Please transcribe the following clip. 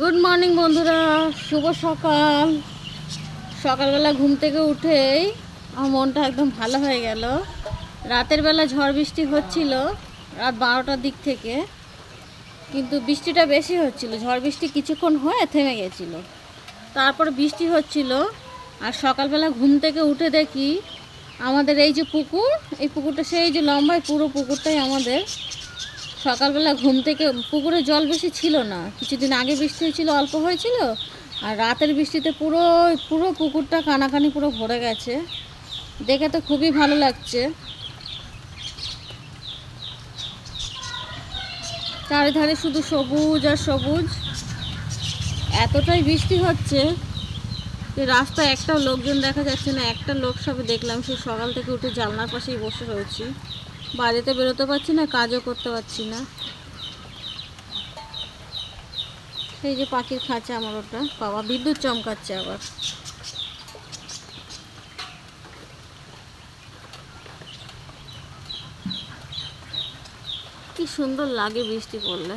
Good morning বন্ধুরা। শুভ সকাল। সকালবেলা ঘুম থেকে উঠেই আমার মনটা একদম ভালো হয়ে গেল। রাতের বেলা ঝড় বৃষ্টি হচ্ছিল রাত বারোটার দিক থেকে, কিন্তু বৃষ্টিটা বেশি হচ্ছিল। ঝড় বৃষ্টি কিছুক্ষণ হয়ে থেমে গেছিল। তারপর বৃষ্টি হচ্ছিল আর সকালবেলা ঘুম থেকে উঠে দেখি আমাদের এই যে পুকুর, এই পুকুরটা সেই যে লম্বায় পুরো পুকুরটাই আমাদের। সকালবেলা ঘুম থেকে পুকুরে জল বেশি ছিল না। কিছুদিন আগে বৃষ্টি হয়েছিল, অল্প হয়েছিল, আর রাতের বৃষ্টিতে পুরো পুরো পুকুরটা কানাকানি পুরো ভরে গেছে। দেখে তো খুবই ভালো লাগছে। চারিধারে শুধু সবুজ আর সবুজ। এতটাই বৃষ্টি হচ্ছে যে রাস্তায় একটাও লোকজন দেখা যাচ্ছে না, একটা লোক সবে দেখলাম, সে সকাল থেকে উঠে জানলার পাশেই বসে রয়েছি। বাড়িতে বেরোতে পারছি না, কাজও করতে পারছি না। এই যে পাখির খাঁচা আমার ওটা। বাবা, বিদ্যুৎ চমকাচ্ছে আবার। কি সুন্দর লাগে বৃষ্টি পড়লে।